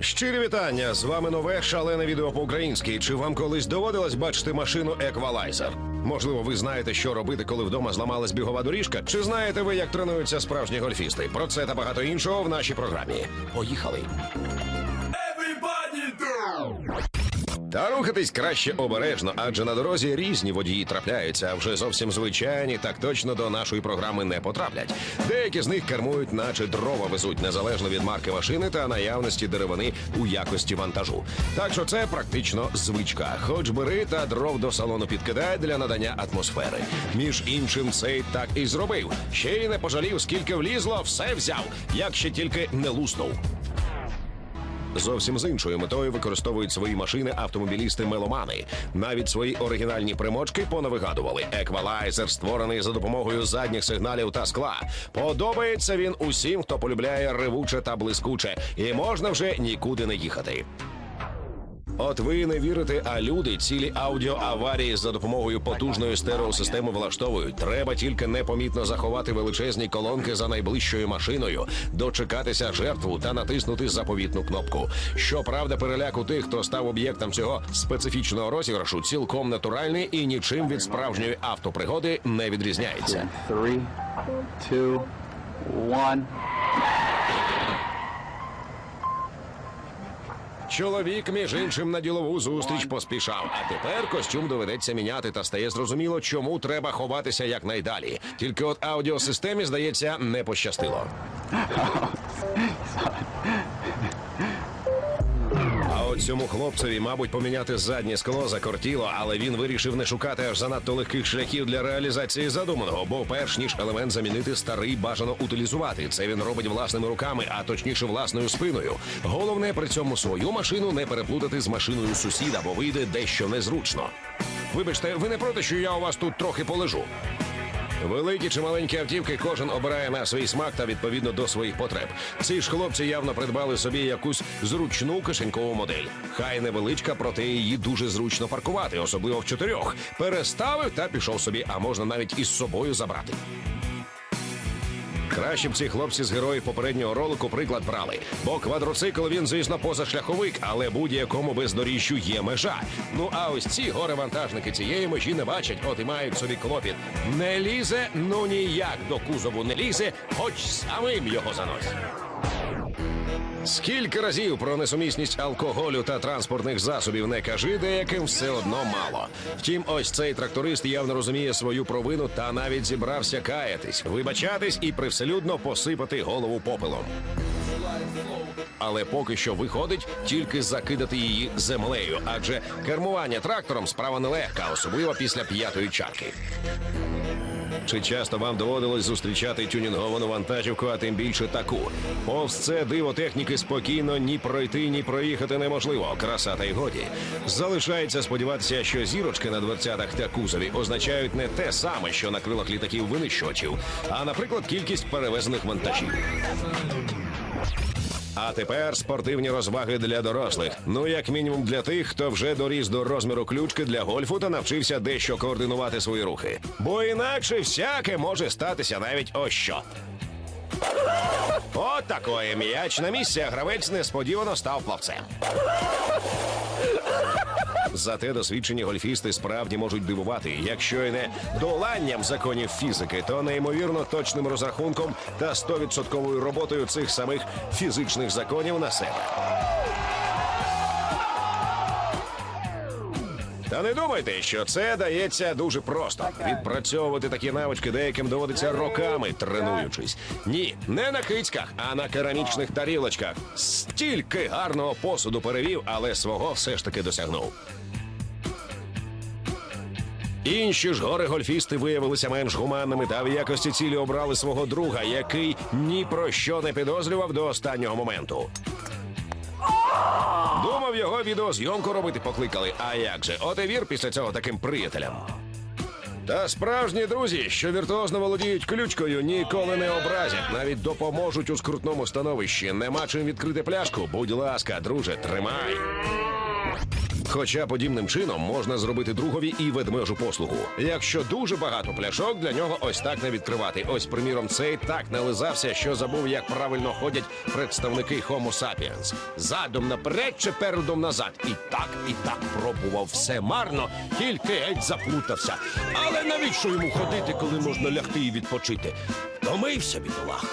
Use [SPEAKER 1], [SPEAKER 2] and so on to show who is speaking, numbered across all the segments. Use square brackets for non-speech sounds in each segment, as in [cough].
[SPEAKER 1] Щирі вітання! З вами нове шалене відео по-українськи. Чи вам колись доводилось бачити машину еквалайзер? Можливо, ви знаєте, що робити, коли вдома зламалась бігова доріжка? Чи знаєте ви, як тренуються справжні гольфісти? Про це та багато іншого в нашій програмі. Поїхали! Та рухатись краще обережно, адже на дорозі різні водії трапляються, а вже зовсім звичайні так точно до нашої програми не потраплять. Деякі з них кермують, наче дрова везуть незалежно від марки машини та наявності деревини у якості вантажу. Так що це практично звичка. Хоч бери та дров до салону підкидай для надання атмосфери. Між іншим, цей так і зробив. Ще й не пожалів, скільки влізло, все взяв, як ще тільки не луснув. Зовсім з іншою метою використовують свої машини автомобілісти-меломани. Навіть свої оригінальні примочки понавигадували. Еквалайзер створений за допомогою задніх сигналів та скла. Подобається він усім, хто полюбляє ревуче та блискуче, і можна вже нікуди не їхати. От ви не вірите, а люди цілі аудіоаварії за допомогою потужної стереосистеми влаштовують. Треба тільки непомітно заховати величезні колонки за найближчою машиною, дочекатися жертву та натиснути заповітну кнопку. Щоправда, переляк у тих, хто став об'єктом цього специфічного розіграшу, цілком натуральний і нічим від справжньої автопригоди не відрізняється.
[SPEAKER 2] Three, two, one.
[SPEAKER 1] Чоловік, між іншим, на ділову зустріч поспішав. А тепер костюм доведеться міняти та стає зрозуміло, чому треба ховатися якнайдалі. Тільки от аудіосистемі, здається, не пощастило. [laughs] цьому хлопцеві, мабуть, поміняти заднє скло закортіло, але він вирішив не шукати аж занадто легких шляхів для реалізації задуманого, бо перш ніж елемент замінити старий бажано утилізувати. Це він робить власними руками, а точніше власною спиною. Головне при цьому свою машину не переплутати з машиною сусіда, бо вийде дещо незручно. Вибачте, ви не проти, що я у вас тут трохи полежу. Великі чи маленькі автівки кожен обирає на свій смак та відповідно до своїх потреб. Ці ж хлопці явно придбали собі якусь зручну кишенькову модель. Хай невеличка, проте її дуже зручно паркувати, особливо в чотирьох. Переставив та пішов собі, а можна навіть із собою забрати. Краще б ці хлопці з героїв попереднього ролику приклад брали. Бо квадроцикл він, звісно, позашляховик, але будь-якому бездоріжжю є межа. Ну а ось ці горе-вантажники цієї межі не бачать, от і мають собі клопіт. Не лізе, ну ніяк до кузову не лізе, хоч самим його занось. Скільки разів про несумісність алкоголю та транспортних засобів не кажи, деяким все одно мало. Втім, ось цей тракторист явно розуміє свою провину та навіть зібрався каятись, вибачатись і привселюдно посипати голову попелом. Але поки що виходить тільки закидати її землею, адже кермування трактором справа нелегка, особливо після п'ятої чарки. Чи часто вам доводилось зустрічати тюнінговану вантажівку, а тим більше таку? Повз це диво техніки спокійно ні пройти, ні проїхати неможливо. Краса та й годі. Залишається сподіватися, що зірочки на дверцятах та кузові означають не те саме, що на крилах літаків винищувачів, а, наприклад, кількість перевезених вантажів. А тепер спортивні розваги для дорослих. Ну, як мінімум, для тих, хто вже доріс до розміру ключки для гольфу та навчився дещо координувати свої рухи. Бо інакше всяке може статися навіть ось що. От такої м'яч на місці, а гравець несподівано став плавцем. Зате досвідчені гольфісти справді можуть дивувати, якщо і не доланням законів фізики, то неймовірно точним розрахунком та 100% роботою цих самих фізичних законів на себе. Та не думайте, що це дається дуже просто. Відпрацьовувати такі навички деяким доводиться роками тренуючись. Ні, не на кицьках, а на керамічних тарілочках. Стільки гарного посуду перевів, але свого все ж таки досягнув. Інші ж горе-гольфісти виявилися менш гуманними та в якості цілі обрали свого друга, який ні про що не підозрював до останнього моменту. Думав, його відеозйомку робити покликали. А як же? От і вір після цього таким приятелям. Та справжні друзі, що віртуозно володіють ключкою, ніколи не образять, навіть допоможуть у скрутному становищі. Нема чим відкрити пляшку. Будь ласка, друже, тримай. Хоча подібним чином можна зробити другові і ведмежу послугу. Якщо дуже багато пляшок, для нього ось так не відкривати. Ось, приміром, цей так нализався, що забув, як правильно ходять представники Homo sapiens. Задом наперед чи передом назад. І так, і так пробував все марно, тільки геть заплутався. Але навіщо йому ходити, коли можна лягти і відпочити? Втомився бідолах.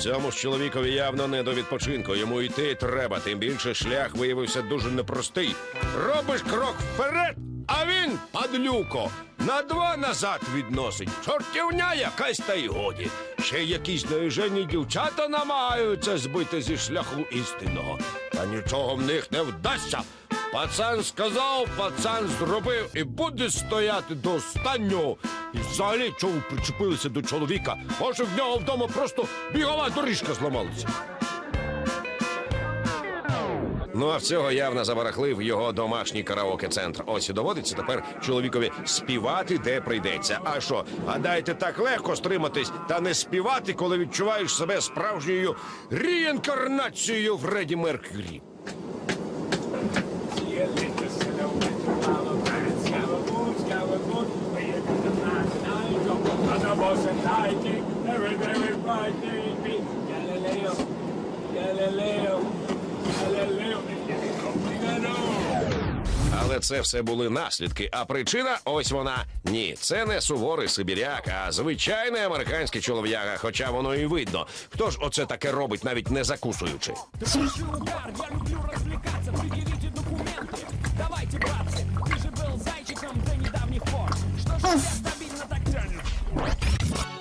[SPEAKER 1] Цьому ж чоловікові явно не до відпочинку. Йому йти треба, тим більше шлях виявився дуже непростий. Робиш крок вперед, а він, падлюко, на два назад відносить. Чортівня якась та й годі. Ще якісь наїжені дівчата намагаються збити зі шляху істинного. Та нічого в них не вдасться. Пацан сказав, пацан зробив і буде стояти до останнього. І взагалі ви причепилися до чоловіка? Може, в нього вдома просто бігова доріжка зламалася. Ну а в цього явно забарахлив його домашній караоке-центр. Ось і доводиться тепер чоловікові співати, де прийдеться. А що, гадаєте, так легко стриматись та не співати, коли відчуваєш себе справжньою реінкарнацією Фредді Меркюрі?
[SPEAKER 3] Galileo, Galileo, Galileo,
[SPEAKER 1] Але це все були наслідки. А причина ось вона. Ні, це не суворий сибіряк, а звичайний американський чолов'яга, хоча воно і видно. Хто ж оце таке робить, навіть не закусуючи?
[SPEAKER 4] Угар, я люблю развлекаться, предъявите документы. Давайте, братцы, ты же был зайчиком до недавних пор. Что же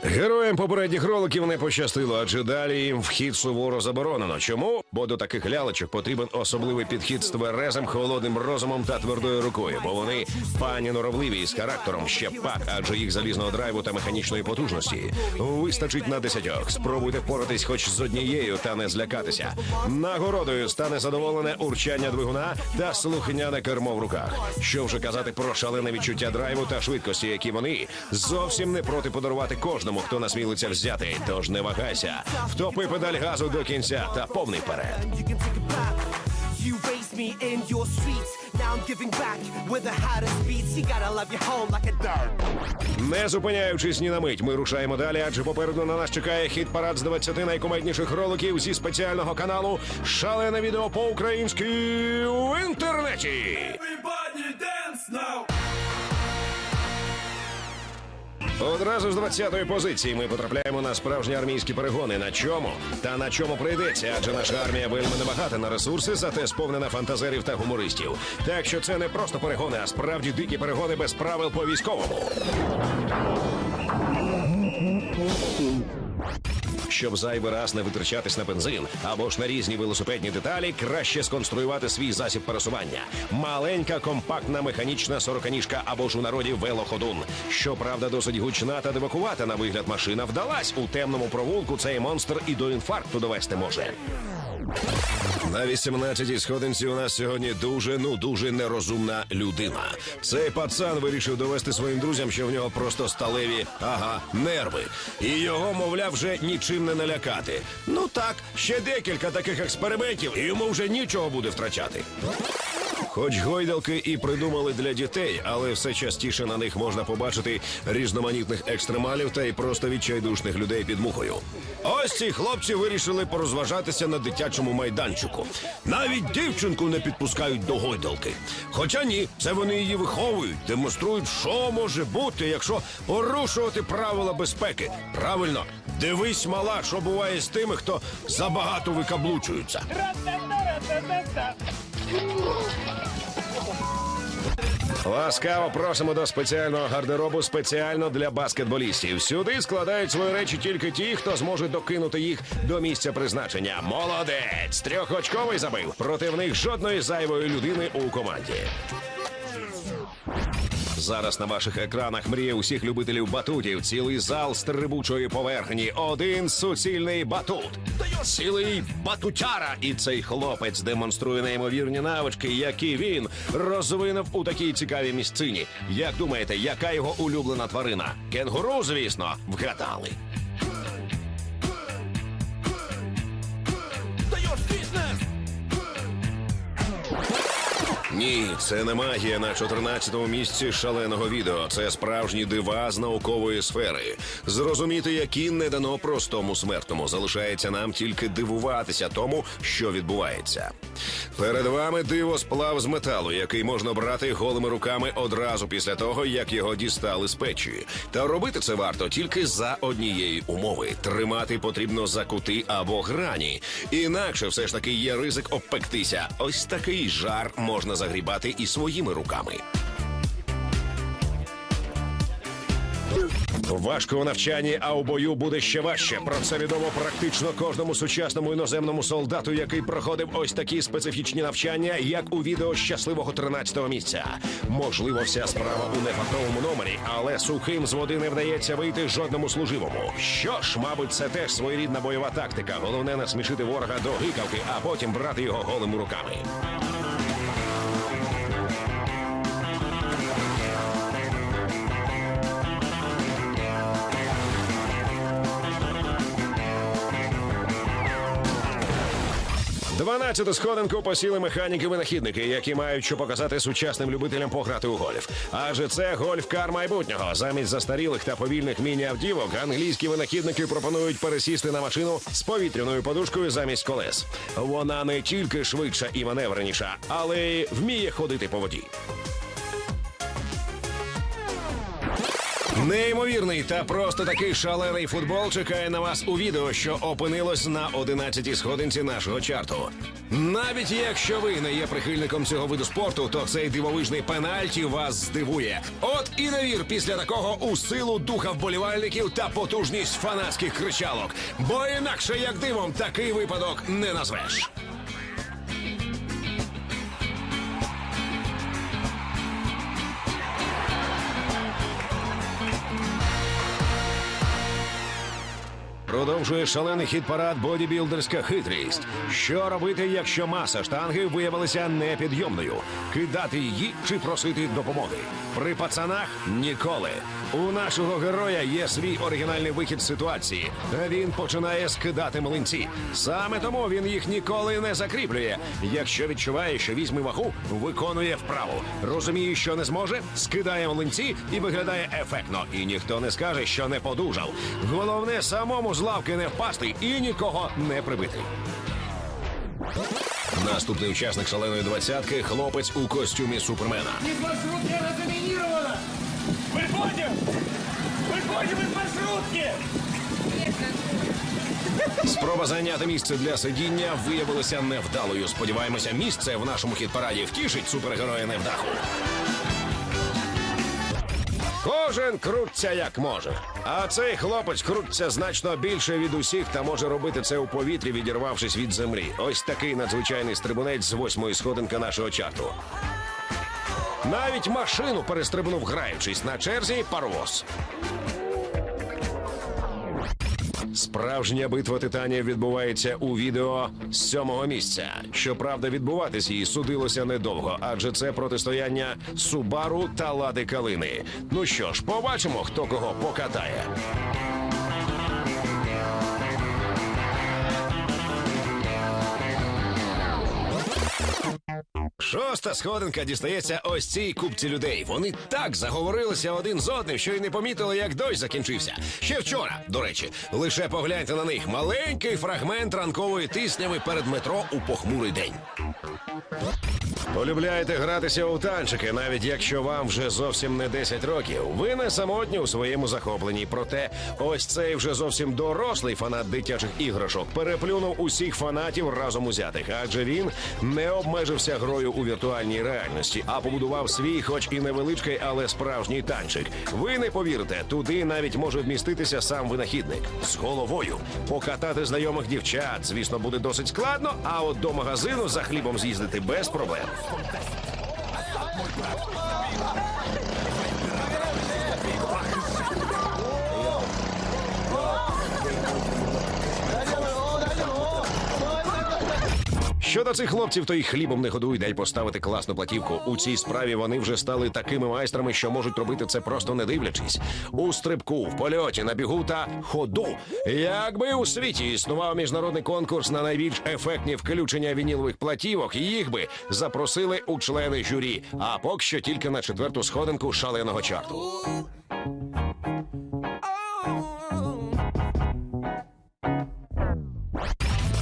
[SPEAKER 1] Героям попередніх роликів не пощастило, адже далі їм вхід суворо заборонено. Чому? Бо до таких лялечок потрібен особливий підхід з тверезим, холодним розумом та твердою рукою, бо вони пані норовливі і з характером ще пак, адже їх залізного драйву та механічної потужності вистачить на десятьох. Спробуйте впоратись хоч з однією та не злякатися. Нагородою стане задоволене урчання двигуна та слухняне кермо в руках. Що вже казати про шалене відчуття драйву та швидкості, які вони зовсім не проти подарувати кожному, хто насмілиться взяти. Тож не вагайся, втопи педаль газу до кінця та повний вперед.
[SPEAKER 5] You raised me in your streets. Now I'm giving back with the hottest beats. You gotta love your home like a dog.
[SPEAKER 1] Не зупиняючись ні на мить, ми рушаємо далі, адже попереду на нас чекає хіт парад з 20 найкумедніших роликів зі спеціального каналу Шалене відео по-українськи в інтернеті. Одразу з 20-ї позиції ми потрапляємо на справжні армійські перегони. На чому? Та на чому прийдеться, адже наша армія вельми небагата на ресурси, зате сповнена фантазерів та гумористів. Так що це не просто перегони, а справді дикі перегони без правил по військовому. Щоб зайвий раз не витрачатись на бензин або ж на різні велосипедні деталі, краще сконструювати свій засіб пересування. Маленька компактна механічна сороканіжка або ж у народі велоходун. Щоправда, досить гучна та дивакувата на вигляд машина вдалась у темному провулку. Цей монстр і до інфаркту довести може. На 18-й сходинці у нас сьогодні дуже, ну дуже нерозумна людина. Цей пацан вирішив довести своїм друзям, що в нього просто сталеві, ага, нерви. І його, мовляв, вже нічим не налякати. Ну так, ще декілька таких експериментів, і йому вже нічого буде втрачати. Хоч гойдалки і придумали для дітей, але все частіше на них можна побачити різноманітних екстремалів та й просто відчайдушних людей під мухою. Ось ці хлопці вирішили порозважатися на дитячому майданчику. Навіть дівчинку не підпускають до гойдалки. Хоча ні, це вони її виховують, демонструють, що може бути, якщо порушувати правила безпеки. Правильно, дивись, мала, що буває з тими, хто забагато викаблучуються. Ласкаво просимо до спеціального гардеробу спеціально для баскетболістів. Сюди складають свої речі тільки ті, хто зможе докинути їх до місця призначення. Молодець! Трьохочковий забив. Проти них жодної зайвої людини у команді. Зараз на ваших екранах мріє усіх любителів батутів. Цілий зал стрибучої поверхні. Один суцільний батут. Цілий батутяра. І цей хлопець демонструє неймовірні навички, які він розвинув у такій цікавій місцині. Як думаєте, яка його улюблена тварина? Кенгуру, звісно, вгадали. Ні, це не магія на 14-му місці шаленого відео. Це справжні дива з наукової сфери. Зрозуміти, які не дано простому смертному. Залишається нам тільки дивуватися тому, що відбувається. Перед вами диво сплав з металу, який можна брати голими руками одразу після того, як його дістали з печі. Та робити це варто тільки за однієї умови: тримати потрібно за кути або грані. Інакше все ж таки є ризик обпектися. Ось такий жар можна загрібати і своїми руками. Важко у навчанні, а у бою буде ще важче. Про це відомо практично кожному сучасному іноземному солдату, який проходив ось такі специфічні навчання, як у відео щасливого 13-го місця. Можливо, вся справа у нефартовому номері, але сухим з води не вдається вийти жодному служивому. Що ж, мабуть, це теж своєрідна бойова тактика. Головне насмішити ворога до гикавки, а потім брати його голими руками. Дванадцяту сходинку посіли механіки-винахідники, які мають що показати сучасним любителям пограти у гольф. Адже це гольф-кар майбутнього. Замість застарілих та повільних міні-автівок англійські винахідники пропонують пересісти на машину з повітряною подушкою замість колес. Вона не тільки швидша і маневреніша, але й вміє ходити по воді. Неймовірний та просто такий шалений футбол чекає на вас у відео, що опинилось на 11-й сходинці нашого чарту. Навіть якщо ви не є прихильником цього виду спорту, то цей дивовижний пенальті вас здивує. От і не вір після такого у силу духа вболівальників та потужність фанатських кричалок. Бо інакше як дивом такий випадок не назвеш. Продовжує шалений хід парад бодібілдерська хитрість. Що робити, якщо маса штанги виявилася непідйомною? Кидати її чи просити допомоги? При пацанах ніколи. У нашого героя є свій оригінальний вихід з ситуації. Він починає скидати млинці. Саме тому він їх ніколи не закріплює. Якщо відчуває, що візьме вагу, виконує вправу. Розуміє, що не зможе, скидає млинці і виглядає ефектно. І ніхто не скаже, що не подужав. Головне самому з лавки не впасти і нікого не прибити. Наступний учасник шаленої двадцятки хлопець у костюмі супермена.
[SPEAKER 3] Из маршрутки она заминирована! Выходим! Выходим из маршрутки!
[SPEAKER 1] Спроба зайняти місце для сидіння виявилася невдалою. Сподіваємося, місце в нашому хіт-параді втішить супергероя невдаху. Кожен крутиться як може. А цей хлопець крутиться значно більше від усіх та може робити це у повітрі, відірвавшись від землі. Ось такий надзвичайний стрибунець з восьмої сходинки нашого чарту. Навіть машину перестрибнув, граючись на черзі паровоз. Справжня битва титанів відбувається у відео з сьомого місця. Щоправда, відбуватись їй судилося недовго, адже це протистояння Субару та Лади Калини. Ну що ж, побачимо, хто кого покатає. Шоста сходинка дістається ось цій купці людей. Вони так заговорилися один з одним, що й не помітили, як дощ закінчився. Ще вчора, до речі, лише погляньте на них. Маленький фрагмент ранкової тисняви перед метро у похмурий день. Полюбляєте гратися у танчики, навіть якщо вам вже зовсім не 10 років. Ви не самотні у своєму захопленні. Проте ось цей вже зовсім дорослий фанат дитячих іграшок переплюнув усіх фанатів разом узятих, адже він не обмежився грою у віртуальній реальності, а побудував свій, хоч і невеличкий, але справжній танчик. Ви не повірите, туди навіть може вміститися сам винахідник з головою. Покатати знайомих дівчат, звісно, буде досить складно. А от до магазину за хлібом з'їздити без проблем. Stop my breath. Щодо цих хлопців, то їх хлібом не годуй, дай поставити класну платівку. У цій справі вони вже стали такими майстрами, що можуть робити це просто не дивлячись. У стрибку, в польоті, на бігу та ходу. Якби у світі існував міжнародний конкурс на найбільш ефектні включення вінілових платівок, їх би запросили у члени журі. А поки що тільки на четверту сходинку шаленого чарту.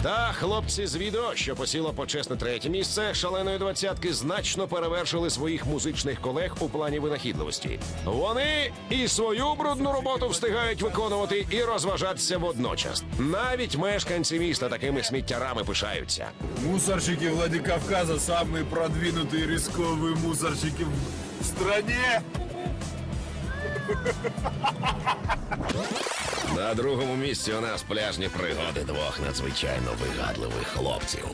[SPEAKER 1] Та хлопці з відео, що посіло почесне третє місце шаленої двадцятки, значно перевершили своїх музичних колег у плані винахідливості. Вони і свою брудну роботу встигають виконувати і розважатися водночас. Навіть мешканці міста такими сміттярами пишаються.
[SPEAKER 6] Мусорщики Владикавказа самые продвинутые рисковые мусорщики в стране.
[SPEAKER 1] На другому місці у нас пляжні пригоди двох надзвичайно вигадливих хлопців.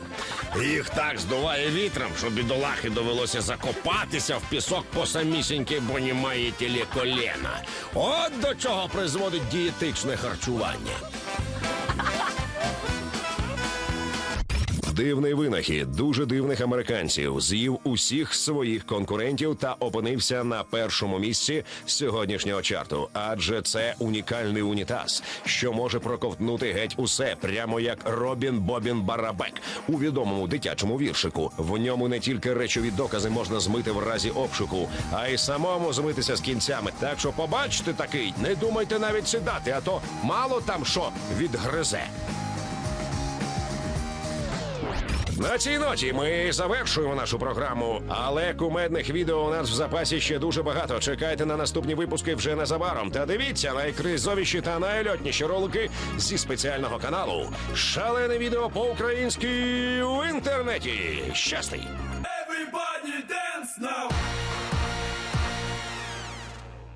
[SPEAKER 1] Їх так здуває вітром, що бідолахи довелося закопатися в пісок по самісіньки, бо немає тілі коліна. От до чого призводить дієтичне харчування. Дивний винахід дуже дивних американців з'їв усіх своїх конкурентів та опинився на першому місці сьогоднішнього чарту. Адже це унікальний унітаз, що може проковтнути геть усе, прямо як Робін Бобін Барабек у відомому дитячому віршику. В ньому не тільки речові докази можна змити в разі обшуку, а й самому змитися з кінцями. Так що побачите такий, не думайте навіть сідати, а то мало там що відгризе. На цій ноті ми завершуємо нашу програму, але кумедних відео у нас в запасі ще дуже багато. Чекайте на наступні випуски вже незабаром. Та дивіться найкризовіші та найльотніші ролики зі спеціального каналу. Шалене відео по-українськи в інтернеті. Щастий! Everybody dance now!